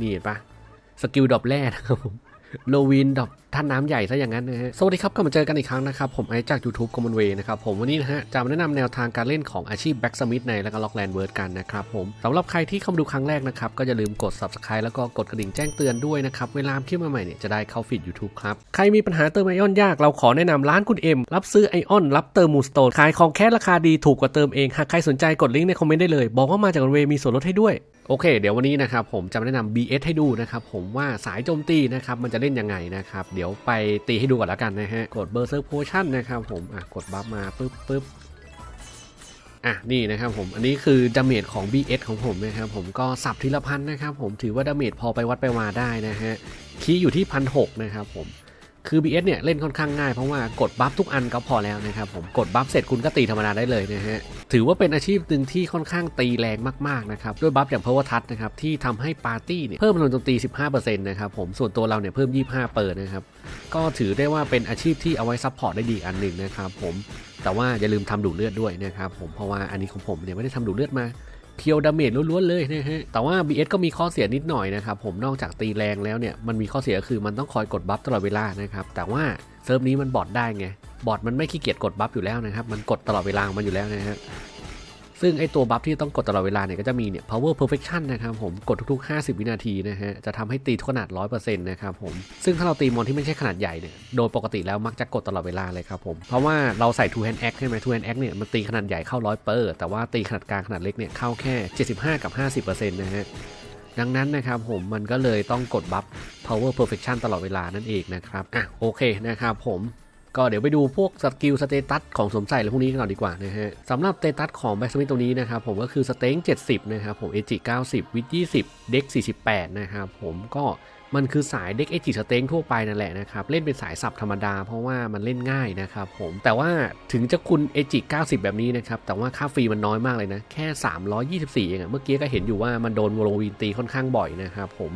นี่เห็นปะสกิลดรอปแรกนะครับผมโลวินดรอป ท่านน้ำใหญ่ซะอย่างนั้นนะฮะ สวัสดีครับกลับมาเจอกันอีกครั้งนะครับ ผมไอจาก YouTube Common Way นะครับผมวันนี้นะฮะจะมาแนะนำแนวทางการเล่นของอาชีพแบ็กสมิธในแล้วก็ล็อกแลนด์เวิร์ดกันนะครับผมสำหรับใครที่เข้ามาดูครั้งแรกนะครับ ก็อย่าลืมกด Subscribe แล้วก็กดกระดิ่งแจ้งเตือนด้วยนะครับ เวลาคลิปใหม่เนี่ยจะได้เข้าฟีด YouTube ครับ ใครมีปัญหาเติมไอออนยากเราขอแนะนำร้านคุณเอ็มรับซื้อไอออนรับเติมมูสโตนขายของแค่ราคาดีถูกกว่าเติมเองหากใครสนใจกดลิงก์ในคอมเมนต์ได้เลยบอกว่ามาจากเวมีส่วนลดให้ด้วยโอเค เดี๋ยววันนี้นะครับผมจะแนะนำ BS ให้ดูนะครับผมว่าสายโจมตีนะครับมันจะเล่นยังไงนะครับเดี๋ยวดี๋ยวไปตีให้ดูก่อนแล้วกันนะฮะ กดเบอร์เซอร์โพชั่นนะครับผมอะกดบัฟมาปึ๊บปึ๊บอะนี่นะครับผมอันนี้คือดาเมจของ BS ของผมนะครับผมก็สับทีละพันนะครับผมถือว่าดาเมจพอไปวัดไปมาได้นะฮะคีย์อยู่ที่พันหกนะครับผม คือ BS เนี่ยเล่นค่อนข้างง่ายเพราะว่ากดบัฟทุกอันก็พอแล้วนะครับผมกดบัฟเสร็จคุณก็ตีธรรมดาได้เลยนะฮะถือว่าเป็นอาชีพหนึ่งที่ค่อนข้างตีแรงมากๆนะครับด้วยบัฟอย่าง Power Touch นะครับที่ทำให้ปาร์ตี้เนี่ยเพิ่มจำนวนโจมตี 15%นะครับผมส่วนตัวเราเนี่ยเพิ่ม 25 เปิดนะครับก็ถือได้ว่าเป็นอาชีพที่เอาไว้ซัพพอร์ตได้ดีอันหนึ่งนะครับผมแต่ว่าอย่าลืมทำดูเลือดด้วยนะครับผมเพราะว่าอันนี้ของผมเนี่ยไม่ได้ทำดูเลือดมา เพียวดาเมจล้วนๆเลยนะฮะ แต่ว่า BS ก็มีข้อเสียนิดหน่อยนะครับ ผมนอกจากตีแรงแล้วเนี่ย มันมีข้อเสียคือมันต้องคอยกดบัฟตลอดเวลานะครับ แต่ว่าเซิร์ฟนี้มันบอดได้ไง บอดมันไม่ขี้เกียจกดบัฟอยู่แล้วนะครับ มันกดตลอดเวลามันอยู่แล้วนะฮะ ซึ่งไอตัวบัฟที่ต้องกดตลอดเวลาเนี่ยก็จะมีเนี่ย power perfection นะครับผมกดทุกๆ 50 วินาทีนะฮะจะทำให้ตีขนาด 100%นะครับผมซึ่งถ้าเราตีมอนที่ไม่ใช่ขนาดใหญ่เนี่ยโดยปกติแล้วมักจะกดตลอดเวลาเลยครับผมเพราะว่าเราใส่ two hand axe ใช่ไหม two hand axe เนี่ยมันตีขนาดใหญ่เข้า100เปอร์แต่ว่าตีขนาดกลางขนาดเล็กเนี่ยเข้าแค่ 75 กับ 50%นะฮะดังนั้นนะครับผมมันก็เลยต้องกดบัฟ power perfection ตลอดเวลานั่นเองนะครับอะโอเคนะครับผม ก็เดี๋ยวไปดูพวกสกิลสเตตัสของสวมใส่อะไรพวกนี้กันก่อนดีกว่านะฮะสำหรับสเตตัสของแบ็กสมิธตัวนี้นะครับผมก็คือสเต็ง70 นะครับผมเอจิ90 วิท20 เด็ก 48 นะครับผมก็มันคือสายเด็กเอจิสเต็งทั่วไปนั่นแหละนะครับ เล่นเป็นสายสับธรรมดา เพราะว่ามันเล่นง่ายนะครับผม แต่ว่าถึงจะคุณเอจิ90 แบบนี้นะครับ แต่ว่าค่าฟรีมันน้อยมากเลยนะ แค่ 324เองอะเมื่อกี้ก็เห็นอยู่ว่ามันโดนวอลวินตีค่อนข้างบ่อยนะครับผม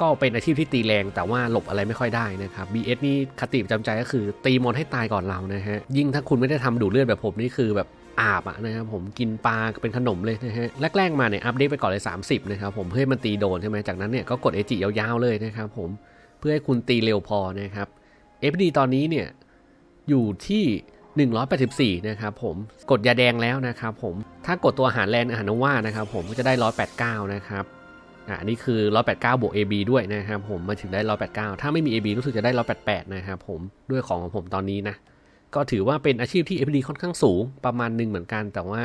ก็เป็นอาชีพที่ตีแรงแต่ว่าหลบอะไรไม่ค่อยได้นะครับ BS นี่คติประจำใจก็คือ ตีมอนให้ตายก่อนเรานะฮะ ยิ่งถ้าคุณไม่ได้ทำดูเลือดแบบผมนี่คือแบบอาบอะนะครับผมกินปลาเป็นขนมเลยนะฮะแรกๆมาเนี่ยอัปเดตไปก่อนเลย 30 นะครับผมเพื่อให้มันตีโดนใช่ไหมจากนั้นเนี่ยก็กดเอจิยาวๆเลยนะครับผมเพื่อให้คุณตีเร็วพอนะครับ FD ตอนนี้เนี่ยอยู่ที่ 184 นะครับผมกดยาแดงแล้วนะครับผมถ้ากดตัวอาหารแลนอาหารนว่านะครับผมก็จะได้ 189 นะครับ อันนี้คือ 189 บวก AB ด้วยนะครับผมมาถึงได้ 189 ถ้าไม่มี AB รู้สึกจะได้ 188 นะครับผมด้วยของของผมตอนนี้นะ ก็ถือว่าเป็นอาชีพที่ FD ค่อนข้างสูงประมาณหนึ่งเหมือนกัน แต่ว่า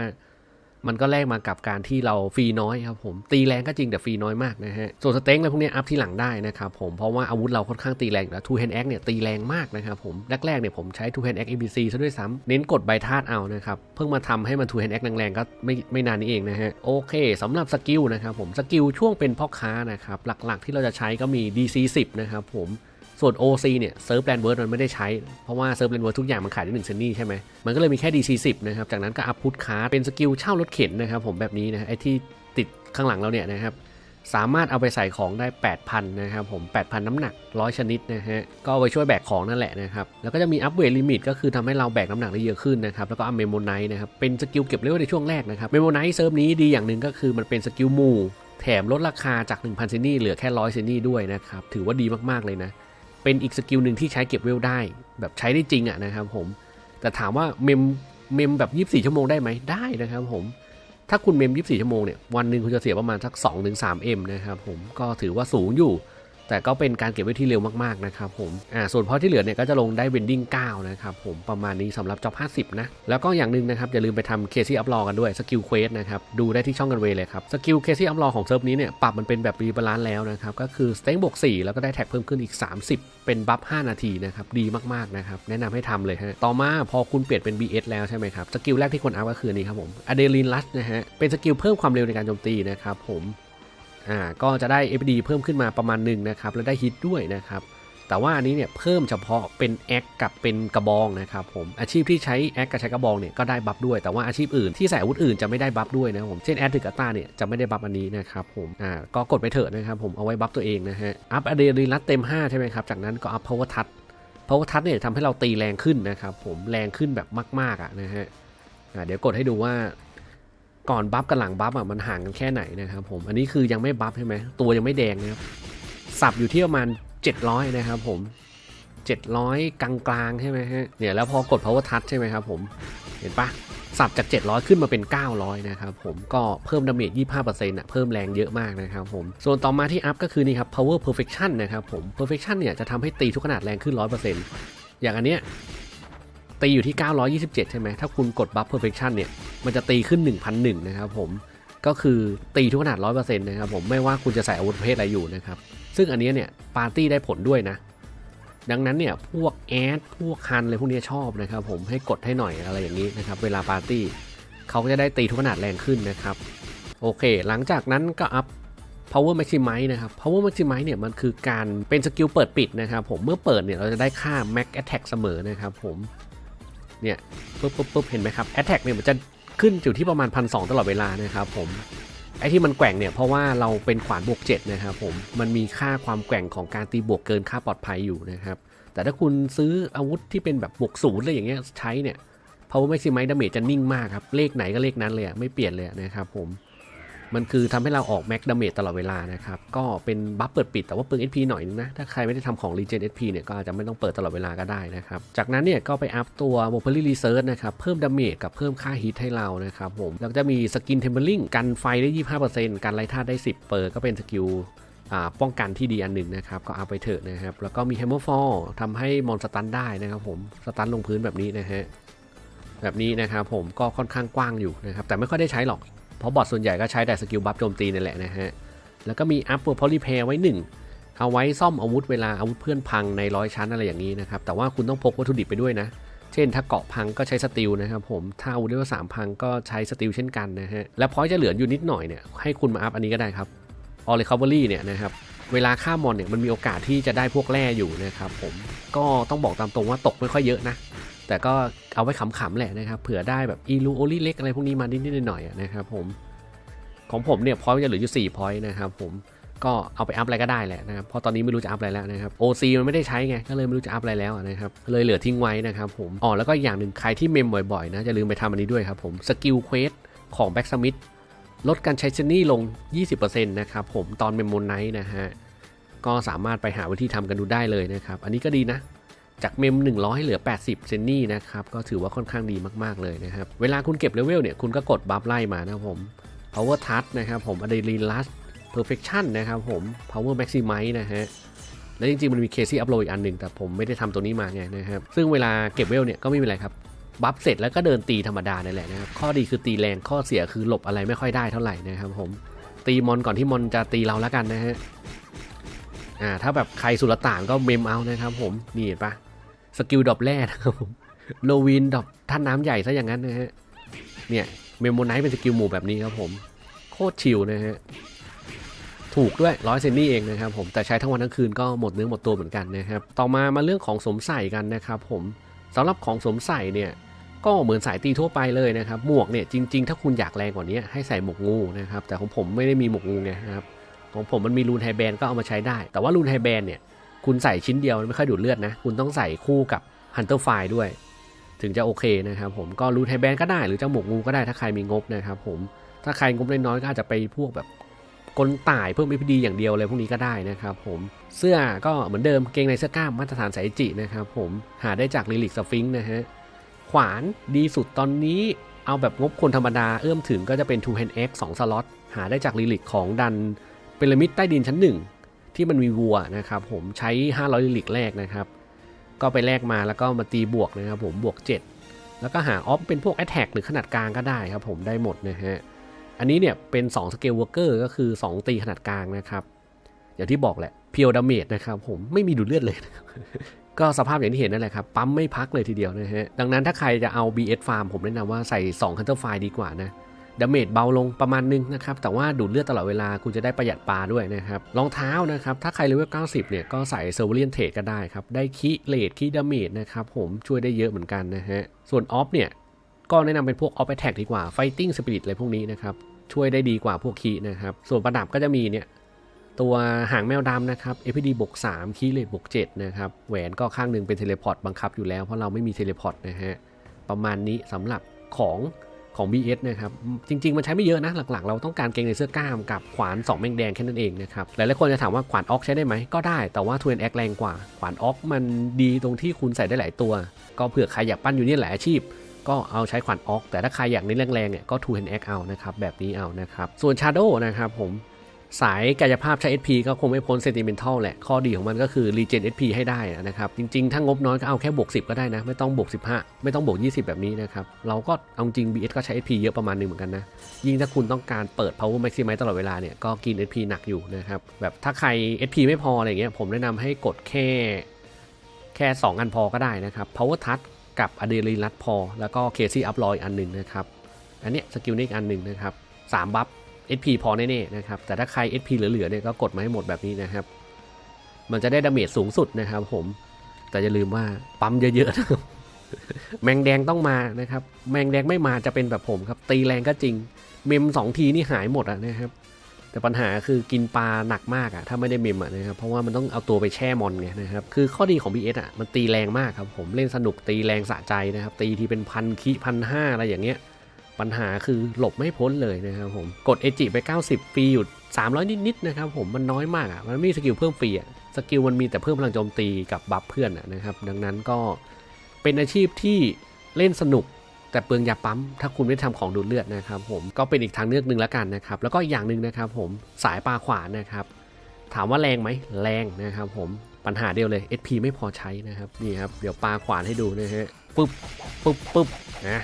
มันก็แลกมากับการที่เราฟรีน้อยครับผมตีแรงก็จริงแต่ฟรีน้อยมากนะฮะส่วนสเต็งอะไรพวกนี้อัพที่หลังได้นะครับผมเพราะว่าอาวุธเราค่อนข้างตีแรงแล้ว Two Hand Axe เนี่ยตีแรงมากนะครับผมแรกๆเนี่ยผมใช้ Two Hand Axe ABC ซะด้วยซ้ำเน้นกดใบธาตุเอานะครับเพิ่งมาทำให้มัน Two Hand Axe แรงๆก็ไม่ไม่นานนี้เองนะฮะโอเคสำหรับสกิลนะครับผมสกิลช่วงเป็นพ่อค้านะครับหลักๆที่เราจะใช้ก็มี DC 10นะครับผม ส่วน OC เนี่ยเซิร์ฟแลนเวิร์ดมันไม่ได้ใช้ เพราะว่าเซิร์ฟแลนเวิร์ดทุกอย่างมันขายได้1เซนนี่ใช่ไหมมันก็เลยมีแค่ DC 10 นะครับ จากนั้นก็อัพพุทคาร์เป็นสกิลเช่ารถเข็นนะครับผมแบบนี้นะไอ้ที่ติดข้างหลังเราเนี่ยนะครับสามารถเอาไปใส่ของได้ 8,000 นะครับผม 8,000 น้ำหนัก 100 ชนิดนะฮะ ก็เอาไว้ช่วยแบกของนั่นแหละนะครับ แล้วก็จะมีอัพเวทลิมิตก็คือทำให้เราแบกน้ำหนักได้เยอะขึ้นนะครับ แล้วก็อัพเมโมไนท์นะครับ เป็นสกิลเก็บเลเวลในช่วงแรกนะครับ เมโมไนท์เซิร์ฟนี้ดีอย่างหนึ่งก็คือมันเป็นสกิลมูแถมลดราคาจาก 1,000เซนนี่เหลือแค่ 100เซนนี่ด้วยนะครับ ถือว่าดีมากๆเลยนะ เป็นอีกสกิลหนึ่งที่ใช้เก็บเวลได้ แบบใช้ได้จริงอะนะครับผม แต่ถามว่าเมมเมมแบบ 24 ชั่วโมงได้ไหมได้นะครับผม ถ้าคุณเมม 24 ชั่วโมงเนี่ย วันหนึ่งคุณจะเสียประมาณสัก 2-3M นะครับผม ก็ถือว่าสูงอยู่ แต่ก็เป็นการเก็บไว้ที่เร็วมากๆนะครับผมอ่าส่วนพอที่เหลือเนี่ยก็จะลงได้เวนดิ้ง9นะครับผมประมาณนี้สำหรับจ็อบ50 นะ แล้วก็อย่างหนึ่งนะครับอย่าลืมไปทำเคซี่อัพลอกันด้วยสกิลเควสนะครับดูได้ที่ช่องกันเวเลยครับสกิลเคซี่อัพลอของเซิร์ฟนี้เนี่ยปรับมันเป็นแบบรีบาลานซ์แล้วนะครับก็คือสเต็งบวก4แล้วก็ได้แท็กเพิ่มขึ้นอีก 30 เป็นบัฟ5นาทีนะครับดีมากๆนะครับแนะนำให้ทำเลยฮะต่อมาพอคุณเปลี่ยนเป็น BS แล้วใช่ไหมครับสกิลแรกที่ควรอัพก็คือนี้ครับผมอะเดรีนลัชนะฮะเป็นสกิลเพิ่มความเร็วในการโจมตีนะครับผม อ่าก็จะได้ FD เพิ่มขึ้นมาประมาณหนึ่งนะครับแล้วได้ฮิตด้วยนะครับแต่ว่าอันนี้เนี่ยเพิ่มเฉพาะเป็นแอคกับเป็นกระบองนะครับผมอาชีพที่ใช้แอคกับใช้กระบองเนี่ยก็ได้บัฟด้วยแต่ว่าอาชีพอื่นที่ใส่อาวุธอื่นจะไม่ได้บัฟด้วยนะผมเช่นแอดถึกตาเนี่ยจะไม่ได้บัฟอันนี้นะครับผมอ่าก็กดไปเถอะนะครับผมเอาไว้บัฟตัวเองนะฮะอัพอะเดรีนัทเต็ม 5 ใช่ไหมครับจากนั้นก็อัพพาวเวอร์ทัชพาวเวอร์ทัชเนี่ยทำให้เราตีแรงขึ้นนะครับผมแรงขึ้นแบบมากๆอะนะฮะอ่าเดี๋ยวกดให้ดูว่า ก่อนบัฟกับหลังบัฟอะมันห่างกันแค่ไหนนะครับผม อันนี้คือยังไม่บัฟใช่ไหมตัวยังไม่แดงนะครับสับอยู่ที่ประมาณ 700 นะครับผม 700 กลางๆใช่ไหมฮะเนี่ยแล้วพอกด power touch ใช่ไหมครับผมเห็นปะสับจาก 700 ขึ้นมาเป็น 900 นะครับผมก็เพิ่มดาเมจ 25%อะเพิ่มแรงเยอะมากนะครับผม ส่วนต่อมาที่อัพก็คือนี่ครับ power perfection นะครับผม perfection เนี่ยจะทำให้ตีทุกขนาดแรงขึ้น 100%อย่างอันเนี้ย ตีอยู่ที่ 927 ใช่ไหม ถ้าคุณกด buff perfection เนี่ย มันจะตีขึ้น 1,001นะครับผม ก็คือตีทุกขนาด 100%นะครับผม ไม่ว่าคุณจะใส่อาวุธประเภทอะไรอยู่นะครับ ซึ่งอันนี้เนี่ยปาร์ตี้ได้ผลด้วยนะ ดังนั้นเนี่ยพวกแอดพวกคันอะไรพวกนี้ชอบนะครับผม ให้กดให้หน่อยอะไรอย่างนี้นะครับ เวลาปาร์ตี้เขาก็จะได้ตีทุกขนาดแรงขึ้นนะครับ โอเค หลังจากนั้นก็อัพ power maximize นะครับ power maximize เนี่ยมันคือการเป็นสกิลเปิดปิดนะครับผม เมื่อเปิดเนี่ยเราจะได้ค่า max attack เสมอนะครับผม เนี่ยปุ๊บปุ๊บปุ๊บเห็นไหมครับแอตแทกเนี่ยมันจะขึ้นอยู่ที่ประมาณพันสตลอดเวลานะครับผมไอ้ที่มันแกว่งเนี่ยเพราะว่าเราเป็นขวานบวก7นะครับผมมันมีค่าความแกว่งของการตีบวกเกินค่าปลอดภัยอยู่นะครับแต่ถ้าคุณซื้ออาวุธที่เป็นแบบบวกศูนย์อะไรอย่างเงี้ยใช้เนี่ย power maximize damage จะนิ่งมากครับเลขไหนก็เลขนั้นเลยไม่เปลี่ยนเลยนะครับผม มันคือทำให้เราออก max damage ตลอดเวลานะครับ ก็เป็นบัฟเปิดปิดแต่ว่าเปลือง HP หน่อยนึงนะ ถ้าใครไม่ได้ทำของ regen HP เนี่ยก็อาจจะไม่ต้องเปิดตลอดเวลาก็ได้นะครับ จากนั้นเนี่ยก็ไปอัพตัว m o p e r y research นะครับเพิ่ม damage กับเพิ่มค่า hit ให้เรานะครับผมแล้วจะมี skin tempering กันไฟได้ 25%กันไล่ธาตุได้ 10เปอร์ก็เป็นสกิลอ่าป้องกันที่ดีอันหนึ่งนะครับ ก็เอาไปเถอะนะครับ แล้วก็มี Hammer Fall ทำให้มอนสตันได้นะครับผมสตันลงพื้นแบบนี้นะฮะแบบนี้นะครับผมก็ค่อนข้างกว้างอยู่นะครับแต่ไม่ค่อยได้ใช้หรอก เพราะบอทส่วนใหญ่ก็ใช้แต่สกิลบัฟโจมตีนี่แหละนะฮะ แล้วก็มีอัพตัวพอลิเพย์ไว้ 1 เอาไว้ซ่อมอาวุธเวลาอาวุธเพื่อนพังในร้อยชั้นอะไรอย่างนี้นะครับ แต่ว่าคุณต้องพกวัตถุดิบไปด้วยนะ เช่นถ้าเกาะพังก็ใช้สติลนะครับผม ถ้าอาวุธเลเวลสามพังก็ใช้สติลเช่นกันนะฮะ และพอยจะเหลืออยู่นิดหน่อยเนี่ยให้คุณมาอัพอันนี้ก็ได้ครับออ r ิคา v บ r y เนี่ยนะครับเวลาฆ่ามอนเนี่ยมันมีโอกาสที่จะได้พวกแร่อยู่นะครับผมก็ต้องบอกตามตรงว่าตกไม่ค่อยเยอะนะ แต่ก็เอาไว้ขำๆแหละนะครับ เผื่อได้แบบอีลูโอลิเล็กอะไรพวกนี้มานิดๆหน่อยๆนะครับผมของผมเนี่ยพอยจะเหลืออยู่4พอยต์นะครับผมก็เอาไปอัพอะไรก็ได้แหละนะครับเพราะตอนนี้ไม่รู้จะอัพอะไรแล้วนะครับ OC มันไม่ได้ใช้ไงก็เลยไม่รู้จะอัพอะไรแล้วนะครับเลยเหลือทิ้งไว้นะครับผมอ๋อแล้วก็อย่างหนึ่งใครที่เมมบ่อยๆนะจะลืมไปทำอันนี้ด้วยครับผมสกิลเควสของแบ็กสมิธลดการใช้เจนนี่ลง 20%นะครับผมตอนเมมโมไนท์นะฮะก็สามารถไปหาวิธีทำกันดูได้เลยนะครับ อันนี้ก็ดีนะ จากเมม 100ให้เหลือ 80 เซนนี่นะครับ ก็ถือว่าค่อนข้างดีมากๆเลยนะครับ เวลาคุณเก็บเลเวลเนี่ย คุณก็กดบัฟไล่มานะครับผม power touch นะครับผม adrenaline rush perfection นะครับผม power maximize นะฮะแล้วจริงๆ มันมี Casey upload อีกอันหนึ่งแต่ผมไม่ได้ทำตัวนี้มาไงนะครับ ซึ่งเวลาเก็บเวลเนี่ยก็ไม่มีอะไรครับ บัฟเสร็จแล้วก็เดินตีธรรมดานั่แหละนะครับ ข้อดีคือตีแรง ข้อเสียคือหลบอะไรไม่ค่อยได้เท่าไหร่นะครับผม ตีมอนก่อนที่มอนจะตีเราแล้วกันนะฮะ อ่า ถ้าแบบใครสุลต่านก็เมมเอานะครับผม นี่เห็นปะ สกิลดรอปแรกนะครับผมโลวินดรอปท่านน้ำใหญ่ซะอย่างนั้นนะฮะ เนี่ยเมมโมไนท์เป็นสกิลหมู่แบบนี้ครับผม โคตรชิลนะฮะ ถูกด้วยร้อยเซนนี่เองนะครับผมแต่ใช้ทั้งวันทั้งคืนก็หมดเนื้อหมดตัวเหมือนกันนะครับ ต่อมามาเรื่องของสมใส่กันนะครับผมสำหรับของสมใส่เนี่ยก็เหมือนสายตีทั่วไปเลยนะครับ หมวกเนี่ยจริง ๆ ถ้าคุณอยากแรงกว่านี้ให้ใส่หมวกงูนะครับแต่ของผมไม่ได้มีหมวกงูไงนะครับของผมมันมีรูนไฮแบนก็เอามาใช้ได้ แต่ว่ารูนไฮแบนเนี่ย คุณใส่ชิ้นเดียวมันไม่ค่อยดูดเลือดนะ คุณต้องใส่คู่กับฮันเตอร์ไฟด้วย ถึงจะโอเคนะครับผมก็รูนไฮแบนก็ได้หรือเจะหมวกงูก็ได้ถ้าใครมีงบนะครับผมถ้าใครงบน้อยๆก็อาจจะไปพวกแบบกลต่ายเพิ่ม EPD อย่างเดียวเลยพวกนี้ก็ได้นะครับผมเสื้อก็เหมือนเดิมเกงในเสื้อกล้ามมาตรฐานสายจินะครับผมหาได้จากลิลิกสฟิงค์นะฮะขวานดีสุดตอนนี้เอาแบบงบคนธรรมดาเอื้อมถึงก็จะเป็น Two Hand X 2สล็อตหาได้จากลิลิกของดันเปรมิดใต้ดินชั้นหนึ่ง ที่มันมีวัวนะครับผมใช้ 500ลิลิกแรกนะครับ ก็ไปแลกมาแล้วก็มาตีบวกนะครับผมบวก 7 แล้วก็หาออฟเป็นพวก a t t a c k หรือขนาดกลางก็ได้ครับผมได้หมดนะฮะอันนี้เนี่ยเป็น2 Scale Worker ก็คือ 2 ตีขนาดกลางนะครับอย่างที่บอกแหละเพียวดาเมจนะครับผมไม่มีดูดเลือดเลย ก็สภาพอย่างที่เห็นนั่นแหละครับ ปั๊มไม่พักเลยทีเดียวนะฮะดังนั้นถ้าใครจะเอา BS Farm ผมแนะนำว่าใส่2 Hunter File ดีกว่านะ ดาเมจเบาลงประมาณนึงนะครับ แต่ว่าดูดเลือดตลอดเวลาคุณจะได้ประหยัดปลาด้วยนะครับ รองเท้านะครับ ถ้าใครเลเวล 90 เนี่ย ก็ใส่เซอร์เวเลียนเทรดก็ได้ครับ ได้คีเลดคีดาเมจนะครับผมช่วยได้เยอะเหมือนกันนะฮะ ส่วนออฟเนี่ย ก็แนะนำเป็นพวกออฟแอทแทกดีกว่า Fighting Spirit อะไรพวกนี้นะครับ ช่วยได้ดีกว่าพวกคีนะครับ ส่วนประดับก็จะมีเนี่ยตัวหางแมวดำนะครับ FPD บวก3คีเลตบวก7นะครับ แหวนก็ข้างหนึ่งเป็นเทเลพอร์ตบังคับอยู่แล้วเพราะเราไม่มีเทเลพอร์ตนะฮะ ประมาณนี้สำหรับของ ของ BS นะครับ จริง ๆ มันใช้ไม่เยอะนะ หลักๆ เราต้องการเกงในเสื้อกล้ามกับขวาน 2 แมงแดงแค่นั้นเองนะครับ หลายๆคนจะถามว่าขวานออกใช้ได้ไหม ก็ได้ แต่ว่าทูนแอคแรงกว่า ขวานออกมันดีตรงที่คุณใส่ได้หลายตัว ก็เผื่อใครอยากปั้นอยูเนียหลายอาชีพ ก็เอาใช้ขวานออก แต่ถ้าใครอยากเน้นแรงๆเนี่ยก็ทูเฮนแอคเอานะครับ แบบนี้เอานะครับ ส่วนชาโดนะครับผม สายกายภาพใช้ SP ก็คงไม่พ้นเซนติเมนทัลแหละ ข้อดีของมันก็คือรีเจน SP ให้ได้นะครับ จริงๆ ถ้างบน้อยก็เอาแค่บวก 10 ก็ได้นะ ไม่ต้องบวก 15 ไม่ต้องบวก 20 แบบนี้นะครับ เราก็เอาจริง BS ก็ใช้ SP เยอะประมาณหนึงเหมือนกันนะ ยิ่งถ้าคุณต้องการเปิด power maximize ตลอดเวลาเนี่ย ก็กิน SP หนักอยู่นะครับ แบบถ้าใคร SP ไม่พออะไรเงี้ย ผมแนะนำให้กดแค่แค่ 2 อันพอก็ได้นะครับ power touch กับ adrenaline พอ แล้วก็ casey up รอยอันหนึ่งนะครับ อันเนี้ยสกิลนี้อีกอันหนึ่งนะครับสามบัฟ SP พอแน่ๆนะครับ แต่ถ้าใคร SP เหลือๆเนี่ยก็กดมาให้หมดแบบนี้นะครับ มันจะได้ดาเมจสูงสุดนะครับผม แต่อย่าลืมว่าปั๊มเยอะๆนะครับแมงแดงต้องมานะครับ แมงแดงไม่มาจะเป็นแบบผมครับ ตีแรงก็จริง เมมสองทีนี่หายหมดอะนะครับ แต่ปัญหาคือกินปลาหนักมากอะถ้าไม่ได้เมมอะนะครับ เพราะว่ามันต้องเอาตัวไปแช่มอนไงนะครับ คือข้อดีของ BS อะมันตีแรงมากครับผม เล่นสนุกตีแรงสะใจนะครับ ตีทีเป็นพันคิพันห้าอะไรอย่างเงี้ย ปัญหาคือหลบไม่พ้นเลยนะครับผม กดเอจิไป 90 ฟรีอยู่300 นิดๆนะครับผมมันน้อยมากอะมันไม่มีสกิลเพิ่มฟรีอะสกิลมันมีแต่เพิ่มพลังโจมตีกับบัฟเพื่อนอะนะครับ ดังนั้นก็เป็นอาชีพที่เล่นสนุกแต่เปลืองยาปั๊ม ถ้าคุณไม่ทำของดูดเลือดนะครับผมก็เป็นอีกทางเลือกหนึ่งแล้วกันนะครับ แล้วก็อีกอย่างหนึ่งนะครับผมสายปลาขวานนะครับ ถามว่าแรงไหมแรงนะครับผมปัญหาเดียวเลย SP ไม่พอใช้นะครับนี่ครับเดี๋ยวปลาขวานให้ดูนะฮะปึ๊บปึ๊บปึ๊บนะ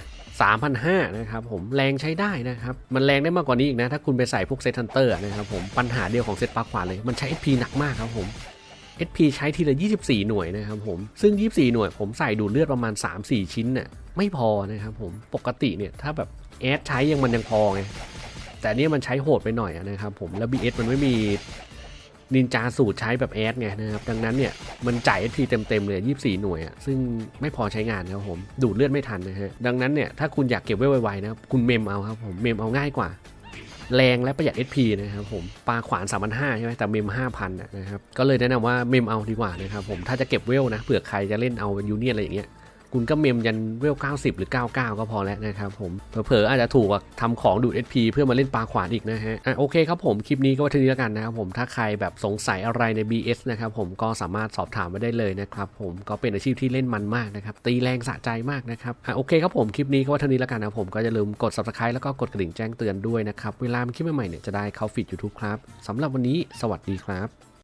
3,500นะครับผมแรงใช้ได้นะครับ มันแรงได้มากกว่านี้อีกนะ ถ้าคุณไปใส่พวกเซตทันเตอร์นะครับผมปัญหาเดียวของเซตปลาขวานเลย มันใช้ SP หนักมากครับผม SP ใช้ทีละ 24 หน่วยนะครับผม ซึ่ง 24 หน่วย ผมใส่ดูดเลือดประมาณ 3-4 ชิ้นน่ะไม่พอนะครับผมปกติเนี่ยถ้าแบบแอดใช้ยังมันยังพอไงแต่นเนี่ยมันใช้โหดไปหน่อยนะครับผมแล้ว BS มันไม่มี นินจาสูตรใช้แบบแอดไงนะครับ ดังนั้นเนี่ย มันจ่าย SP เต็มๆเลย 24 หน่วยอะซึ่งไม่พอใช้งานนะครับผม ดูดเลือดไม่ทันนะฮะ ดังนั้นเนี่ย ถ้าคุณอยากเก็บไว้ไวๆนะคุณเมมเอาครับผม เมมเอาง่ายกว่า แรงและประหยัด SP นะครับผม ปลาขวาน 3,500ใช่ไหมแต่เมม 5,000นะครับ ก็เลยแนะนำว่าเมมเอาดีกว่านะครับผม ถ้าจะเก็บเวลนะ เผื่อใครจะเล่นเอายูเนียนอะไรอย่างเงี้ย คุณก็เมมยันเวล 90 หรือ 99 ก็พอแล้วนะครับผม เผลอๆอาจจะถูกกว่าทำของดูด SP เพื่อมาเล่นปลาขวานอีกนะฮะอะโอเคครับผมคลิปนี้ก็ว้เท่านี้แล้วกันนะครับผมถ้าใครแบบสงสัยอะไรใน BS นะครับผมก็สามารถสอบถามมาได้เลยนะครับผมก็เป็นอาชีพที่เล่นมันมากนะครับตีแรงสะใจมากนะครับอะโอเคครับผมคลิปนี้ก็ว้เท่านี้แล้วกันนะผมก็อย่าลืมกด subscribe แล้วก็กดกระดิ่งแจ้งเตือนด้วยนะครับเวลามีคลิปใหม่ๆเนี่ยจะได้เข้าฟีด YouTube ครับสำหรับวันนี้สวัสดีครับ